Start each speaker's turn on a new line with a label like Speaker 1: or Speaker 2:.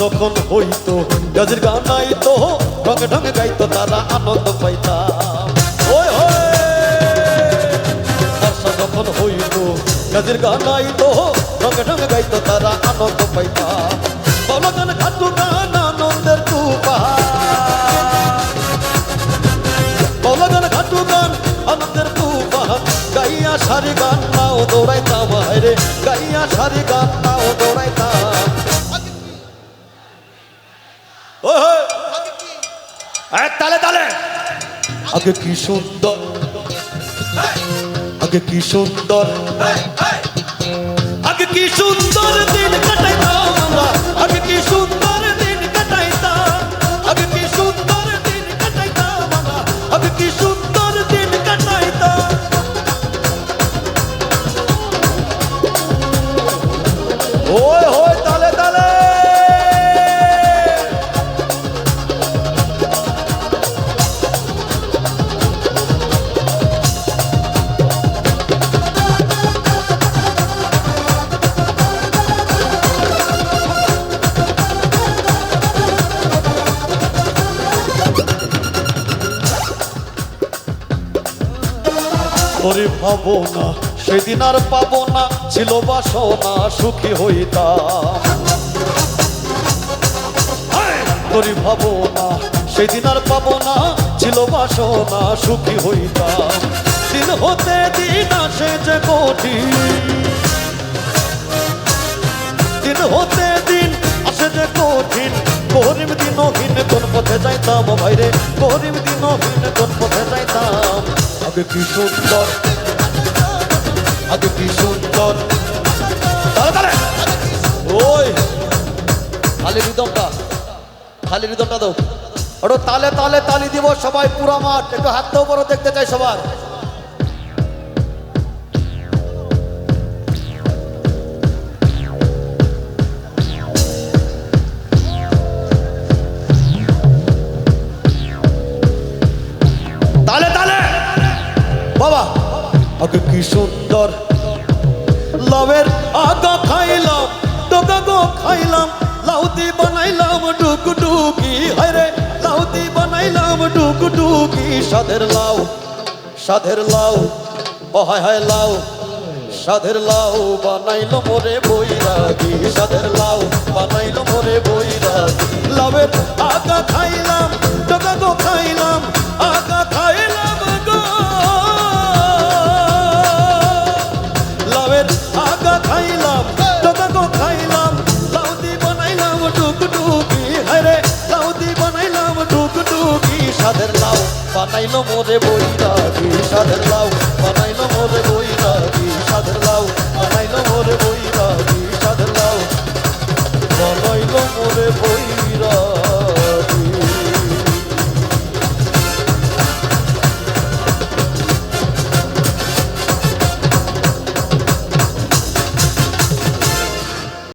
Speaker 1: যখন হইতো। গাজের গান আইতো রঙে ঢঙে গাইতো, তারা আনন্দ পাইতাম ওই যখন হইতো, গাজের গান আইতো রঙে ঢঙে গাইতো, তারা আনন্দ পাইতাম বলো গান খাটু গান, আনন্দের তুফান। বলো গান খাটু গান, আনন্দের তুফান। গাইয়া সারি গান নাও, দৌড়াইতাম রে গাইয়া সারি গান নাও, দৌড়াইতাম। তালে তালে। আগে কি সুন্দর? আগে কি সুন্দর? আগে কি সুন্দর দিন কাটাইতাম আমরা? আগে কি সুন্দর দিন কাটাইতাম? আগে কি সুন্দর দিন কাটাইতাম আমরা? আগে কি সুন্দর দিন কাটাইতাম? ওই ওরে ভাবো না সেদিন আর পাবো না, ছিল বাসনা, সুখী হইতাম তোরে ভাবো না সেদিন আর পাবো না, ছিল বাসনা, সুখী হইতাম দিন হতে দিন আসে যে কঠিন দিন হতে দিন আসে যে কঠিন। গরিব দিনহীন কোন পথে যাইতাম ভাইরে, গরিব দিনহীন কোন পথে যাইতাম আগে কি সুন্দর? আগে কি সুন্দর? ওই, খালি রিদমটা খালি রিদমটা দাও। ওটা তালে তালে তালি দিব সবাই পুরা মাঠ। একটু হাত বড় দেখতে চাই সবার। আগে কি সুন্দর। লাভের আগা খাইলাম ডোকা গো খাইলাম লাউতি বানাইলাম ডুকু ডুকি হায়রে লাউতি বানাইলাম ডুকু ডুকি সাধের লাউ সাধের লাউ, ও হায় হায় লাউ। সাধের লাউ বানাইলো মোরে বৈরাগী। সাধের লাউ বানাইলো মোরে বৈরাগী। লাভের আগা খাইলাম বিষাদের লাউ বানাইলো মোরে বইরা বিষাদের লাউ বানাইলো মোরে বইরা বিষাদের লাউ বানাইলো মোরে বইরা